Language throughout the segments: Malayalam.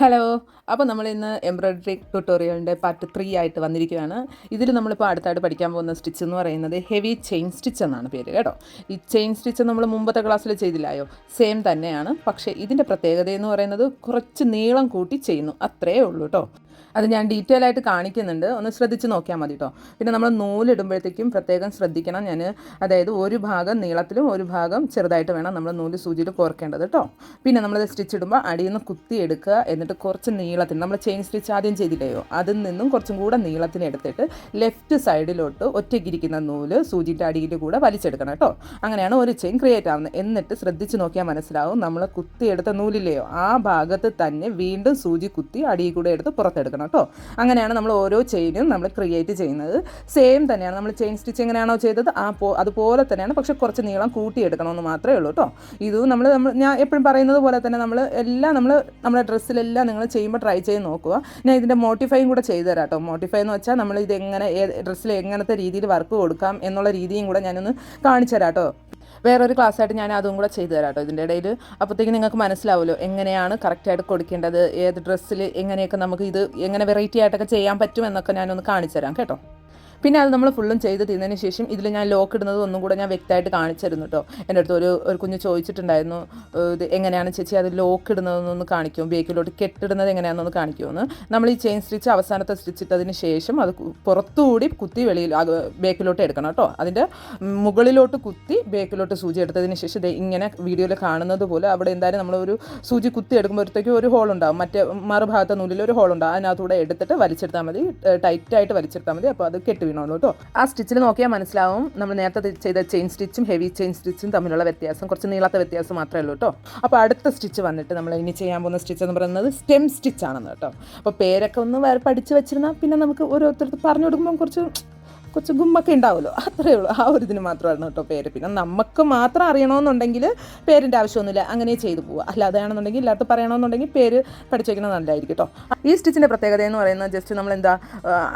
ഹലോ. അപ്പോൾ നമ്മൾ ഇന്ന് എംബ്രോയ്ഡറി ട്യൂട്ടോറിയലിന്റെ പാർട്ട് ത്രീ ആയിട്ട് വന്നിരിക്കുകയാണ്. ഇതിൽ നമ്മളിപ്പോൾ അടുത്തായിട്ട് പഠിക്കാൻ പോകുന്ന സ്റ്റിച്ച് എന്ന് പറയുന്നത് ഹെവി ചെയിൻ സ്റ്റിച്ച് എന്നാണ് പേര് കേട്ടോ. ഈ ചെയിൻ സ്റ്റിച്ച് നമ്മൾ മുമ്പത്തെ ക്ലാസ്സിൽ ചെയ്തില്ലായോ? സെയിം തന്നെയാണ്. പക്ഷേ ഇതിന്റെ പ്രത്യേകത എന്ന് പറയുന്നത് കുറച്ച് നീളം കൂട്ടി ചെയ്യുന്നു. അത്രേ ഉള്ളൂ കേട്ടോ അത് ഞാൻ ഡീറ്റെയിൽ ആയിട്ട് കാണിക്കുന്നുണ്ട്. ഒന്ന് ശ്രദ്ധിച്ച് നോക്കിയാൽ മതി കേട്ടോ പിന്നെ നമ്മൾ നൂലിടുമ്പോഴത്തേക്കും പ്രത്യേകം ശ്രദ്ധിക്കണം. ഞാൻ അതായത് ഒരു ഭാഗം നീളത്തിലും ഒരു ഭാഗം ചെറുതായിട്ട് വേണം നമ്മൾ നൂൽ സൂചിയിൽ കോർക്കേണ്ടത് കേട്ടോ പിന്നെ നമ്മൾ സ്റ്റിച്ച് ഇടുമ്പോൾ അടിയിൽ നിന്ന് കുത്തി എടുക്കുക എന്നിട്ട് കുറച്ച് നീളത്തിന് നമ്മൾ ചെയിൻ സ്റ്റിച്ച് ആദ്യം ചെയ്തില്ലയോ അതിൽ നിന്നും കുറച്ചും കൂടെ നീളത്തിന് എടുത്തിട്ട് ലെഫ്റ്റ് സൈഡിലോട്ട് ഒറ്റയ്ക്കിരിക്കുന്ന നൂൽ സൂചിന്റെ അടിയിൽ കൂടെ വലിച്ചെടുക്കണം കേട്ടോ. അങ്ങനെയാണ് ഒരു ചെയിൻ ക്രിയേറ്റ് ആവുന്നത്. എന്നിട്ട് ശ്രദ്ധിച്ച് നോക്കിയാൽ മനസ്സിലാവും നമ്മൾ കുത്തിയെടുത്ത നൂലില്ലയോ? ആ ഭാഗത്ത് തന്നെ വീണ്ടും സൂചി കുത്തി അടിയിൽ കൂടെ എടുത്ത് പുറത്തെടുക്കണം കേട്ടോ. അങ്ങനെയാണ് നമ്മൾ ഓരോ ചെയിനും നമ്മൾ ക്രിയേറ്റ് ചെയ്യുന്നത്. സെയിം തന്നെയാണ് നമ്മൾ ചെയിൻ സ്റ്റിച്ച് എങ്ങനെയാണോ ചെയ്തത്? ആ പോ അതുപോലെ തന്നെയാണ് പക്ഷെ കുറച്ച് നീളം കൂട്ടിയെടുക്കണമെന്ന് മാത്രമേ ഉള്ളൂ കേട്ടോ. ഇതും നമ്മൾ നമ്മൾ ഞാൻ എപ്പോഴും പറയുന്നത് പോലെ തന്നെ നമ്മൾ എല്ലാം നമ്മൾ നമ്മുടെ ഡ്രസ്സിലെല്ലാം നിങ്ങൾ ചെയ്യുമ്പോൾ ട്രൈ ചെയ്ത് നോക്കുക. ഞാൻ ഇതിന്റെ മോട്ടിഫൈയും കൂടെ ചെയ്തു തരാം കേട്ടോ മോട്ടിഫൈ എന്ന് വെച്ചാൽ നമ്മൾ ഇത് എങ്ങനെ ഡ്രസ്സിൽ എങ്ങനത്തെ രീതിയിൽ വർക്ക് കൊടുക്കാം എന്നുള്ള രീതിയും കൂടെ ഞാനൊന്ന് കാണിച്ചു തരാം കേട്ടോ വേറൊരു ക്ലാസ്സായിട്ട് ഞാൻ അതും കൂടെ ചെയ്തു തരാം കേട്ടോ ഇതിന്റെ ഇടയിൽ. അപ്പോഴത്തേക്ക് നിങ്ങൾക്ക് മനസ്സിലാവുമല്ലോ എങ്ങനെയാണ് കറക്റ്റായിട്ട് കൊടുക്കേണ്ടത് ഏത് ഡ്രസ്സിൽ എങ്ങനെയൊക്കെ നമുക്ക് ഇത് എങ്ങനെ വെറൈറ്റി ആയിട്ടൊക്കെ ചെയ്യാൻ പറ്റും എന്നൊക്കെ ഞാനൊന്ന് കാണിച്ചു തരാം കേട്ടോ. പിന്നെ അത് നമ്മൾ ഫുള്ളും ചെയ്ത് തീർന്നതിന് ശേഷം ഇതിൽ ഞാൻ ലോക്ക് ഇടുന്നത് ഒന്നും കൂടെ ഞാൻ വ്യക്തമായിട്ട് കാണിച്ചിരുന്നു കേട്ടോ എന്റെ അടുത്ത് ഒരു ഒരു കുഞ്ഞ് ചോദിച്ചിട്ടുണ്ടായിരുന്നു ഇത് എങ്ങനെയാണ് ചേച്ചി അത് ലോക്ക് ഇടുന്നതെന്നൊന്ന് കാണിക്കും ബേക്കിലോട്ട് കെട്ടിടുന്നത് എങ്ങനെയാണെന്നൊന്ന് കാണിക്കുമെന്ന് നമ്മൾ ഈ ചെയിൻ സ്റ്റിച്ച് അവസാനത്തെ സ്റ്റിച്ച് ഇട്ടതിന് ശേഷം അത് പുറത്തുകൂടി കുത്തി വെളിയിൽ ബേക്കിലോട്ട് എടുക്കണം കേട്ടോ അതിന്റെ മുകളിലോട്ട് കുത്തി ബേക്കിലോട്ട് സൂചി എടുത്തതിന് ശേഷം ഇങ്ങനെ വീഡിയോയിൽ കാണുന്നത് പോലെ അവിടെ എന്തായാലും നമ്മളൊരു സൂചി കുത്തി എടുക്കുമ്പോഴത്തേക്കും ഒരു ഹോൾ ഉണ്ടാകും മറ്റേ മറുഭാഗത്തെ നൂലിൽ ഒരു ഹോൾ ഉണ്ടാകും അതിനകത്തൂടെ എടുത്തിട്ട് വലിച്ചെടുത്താൽ മതി. ടൈറ്റായിട്ട് വലിച്ചെടുത്താൽ മതി. അപ്പോൾ അത് കെട്ടി വീണോളൂ കേട്ടോ ആ സ്റ്റിച്ചിൽ നോക്കിയാൽ മനസ്സിലാവും നമ്മൾ നേരത്തെ ചെയ്ത ചെയിൻ സ്റ്റിച്ചും ഹെവി ചെയിൻ സ്റ്റിച്ചും തമ്മിലുള്ള വ്യത്യാസം. കുറച്ച് നീളത്തെ വ്യത്യാസം മാത്രമേ ഉള്ളൂ കേട്ടോ അപ്പോൾ അടുത്ത സ്റ്റിച്ച് വന്നിട്ട് നമ്മൾ ഇനി ചെയ്യാൻ പോകുന്ന സ്റ്റിച്ച് എന്ന് പറയുന്നത് സ്റ്റെം സ്റ്റിച്ച് ആണെന്ന് കേട്ടോ അപ്പോൾ പേരൊക്കെ ഒന്ന് പഠിച്ചു വെച്ചിരുന്നാൽ പിന്നെ നമുക്ക് ഓരോരുത്തർക്ക് പറഞ്ഞു കൊടുക്കുമ്പോൾ കുറച്ച് കുറച്ച് ഗുമ്മൊക്കെ ഉണ്ടാവുമല്ലോ. അത്രയേ ഉള്ളൂ. ആ ഒരു ഇതിന് മാത്രമായിരുന്നു കേട്ടോ പേര്. പിന്നെ നമുക്ക് മാത്രം അറിയണമെന്നുണ്ടെങ്കിൽ പേരിന്റെ ആവശ്യമൊന്നുമില്ല. അങ്ങനെ ചെയ്തു പോവുക. അല്ലാതെയാണെന്നുണ്ടെങ്കിൽ ഇല്ലാത്ത പറയണമെന്നുണ്ടെങ്കിൽ പേര് പഠിച്ചു വയ്ക്കുന്നത് നല്ലതായിരിക്കും കേട്ടോ. ഈ സ്റ്റിച്ചിന്റെ പ്രത്യേകത എന്ന് പറയുന്നത് ജസ്റ്റ് നമ്മൾ എന്താ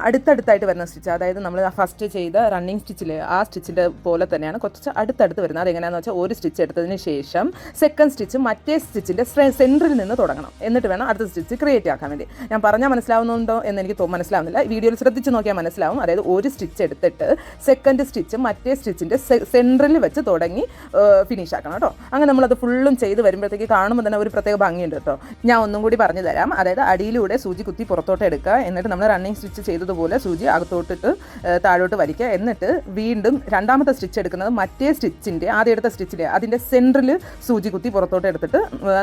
അടുത്തടുത്തായിട്ട് വരുന്ന സ്റ്റിച്ച്. അതായത് നമ്മൾ ഫസ്റ്റ് ചെയ്ത റണ്ണിങ് സ്റ്റിച്ചിൽ ആ സ്റ്റിച്ചിന്റെ പോലെ തന്നെയാണ് കുറച്ച് അടുത്തടുത്ത് വരുന്നത്. അതെങ്ങനെയാണെന്ന് വെച്ചാൽ ഒരു സ്റ്റിച്ച് എടുത്തതിന് ശേഷം സെക്കൻഡ് സ്റ്റിച്ച് മറ്റേ സ്റ്റിച്ചിന്റെ സെന്ററിൽ നിന്ന് തുടങ്ങണം. എന്നിട്ട് വേണം അടുത്ത സ്റ്റിച്ച് ക്രിയേറ്റ് ആക്കാൻ വേണ്ടി. ഞാൻ പറഞ്ഞാൽ മനസ്സിലാവുന്നുണ്ടോ എന്ന് എനിക്ക് മനസ്സിലാവുന്നില്ല. വീഡിയോയിൽ ശ്രദ്ധിച്ച് നോക്കിയാൽ മനസ്സിലാവും. അതായത് ഒരു സ്റ്റിച്ച് എടുത്തിട്ട് സെക്കൻഡ് സ്റ്റിച്ച് മറ്റേ സ്റ്റിച്ചിന്റെ സെന്ററിൽ വെച്ച് തുടങ്ങി ഫിനിഷ് ആക്കണം കേട്ടോ. അങ്ങനെ നമ്മളത് ഫുള്ളും ചെയ്ത് വരുമ്പോഴത്തേക്ക് കാണുമ്പോൾ തന്നെ ഒരു പ്രത്യേക ഭംഗിയുണ്ട് കേട്ടോ. ഞാൻ ഒന്നും കൂടി പറഞ്ഞു തരാം. അതായത് അടിയിലൂടെ സൂചി കുത്തി പുറത്തോട്ട് എടുക്കുക. എന്നിട്ട് നമ്മൾ റണ്ണിങ് സ്റ്റിച്ച് ചെയ്തതുപോലെ സൂചി അകത്തോട്ടിട്ട് താഴോട്ട് വലിക്കുക. എന്നിട്ട് വീണ്ടും രണ്ടാമത്തെ സ്റ്റിച്ച് എടുക്കുന്നത് മറ്റേ സ്റ്റിച്ചിന്റെ ആദ്യം എടുത്ത സ്റ്റിച്ചിന്റെ അതിന്റെ സെന്ററിൽ സൂചി കുത്തി പുറത്തോട്ട് എടുത്തിട്ട്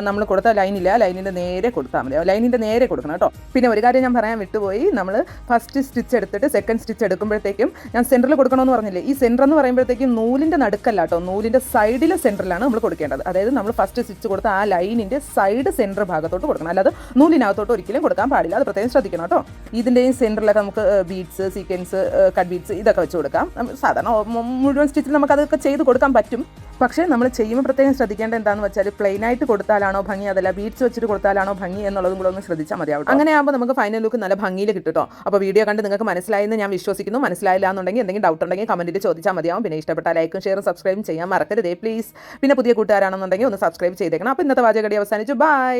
നമ്മൾ കൊടുത്ത ലൈനില്ല ലൈനിന്റെ നേരെ കൊടുത്താൽ മതി. ലൈനിന്റെ നേരെ കൊടുക്കണം കേട്ടോ. പിന്നെ ഒരു കാര്യം ഞാൻ പറയാൻ വിട്ടുപോയി. നമ്മൾ ഫസ്റ്റ് സ്റ്റിച്ച് എടുത്തിട്ട് സെക്കൻഡ് സ്റ്റിച്ച് എടുക്കുമ്പോഴത്തേക്കും ഞാൻ സെന്ററിൽ കൊടുക്കണമെന്ന് പറഞ്ഞില്ലേ? ഈ സെന്റർ എന്ന് പറയുമ്പോഴത്തേക്കും നൂലിന്റെ നടുക്കല്ല കേട്ടോ നൂലിന്റെ സൈഡിലെ സെന്ററിലാണ് നമ്മൾ കൊടുക്കേണ്ടത്. അതായത് നമ്മൾ ഫസ്റ്റ് സ്റ്റിച്ച് കൊടുത്ത ആ ലൈനിന്റെ സൈഡ് സെന്റർ ഭാഗത്തോട്ട് കൊടുക്കണം. അല്ലാതെ നൂലിനകത്തോട്ട് ഒരിക്കലും കൊടുക്കാൻ പാടില്ല. അത് പ്രത്യേകം ശ്രദ്ധിക്കണം കേട്ടോ. ഇതിന്റെയും സെന്ററിലൊക്കെ നമുക്ക് ബീഡ്സ് സീക്വൻസ് കട്ട് ബീഡ്സ് ഇതൊക്കെ വെച്ച് കൊടുക്കാം. സാധാരണ മുഴുവൻ സ്റ്റിച്ചിൽ നമുക്ക് അതൊക്കെ ചെയ്ത് കൊടുക്കാൻ പറ്റും. പക്ഷേ നമ്മൾ ചെയ്യുമ്പോൾ പ്രത്യേകം ശ്രദ്ധിക്കേണ്ട എന്താണെന്ന് വെച്ചാൽ പ്ലെയിൻ ആയിട്ട് കൊടുത്താലാണോ ഭംഗി? അതല്ല ബീഡ്സ് വെച്ചിട്ട് കൊടുത്താലാണോ ഭംഗി എന്നുള്ളതും കൂടെ ഒന്ന് ശ്രദ്ധിച്ചാൽ മതിയാവും അങ്ങനെ ആകുമ്പോൾ നമുക്ക് ഫൈനൽ ലുക്ക് നല്ല ഭംഗിയിൽ കിട്ടും അപ്പോൾ വീഡിയോ കണ്ട് നിങ്ങൾക്ക് മനസ്സിലായെന്ന് ഞാൻ വിശ്വസിക്കുന്നു. മനസ്സിലായില്ല എന്നുണ്ടെങ്കിൽ എന്തെങ്കിലും ഡൗട്ട് ഉണ്ടെങ്കിൽ കമന്റിൽ ചോദിച്ചാൽ മതിയാവും. പിന്നെ ഇഷ്ടപ്പെട്ട ലൈക്കും ഷെയറും സബ്സ്ക്രൈബും ചെയ്യാൻ മറക്കരുതേ. പ്ലീസ് പിന്നെ പുതിയ കൂട്ടുകാരാണെന്നുണ്ടെങ്കിൽ ഒന്ന് സബ്സ്ക്രൈബ് ചെയ്തേക്കണം. അപ്പോൾ ഇന്നത്തെ വാചകടി അവസാനിച്ചു. ബൈ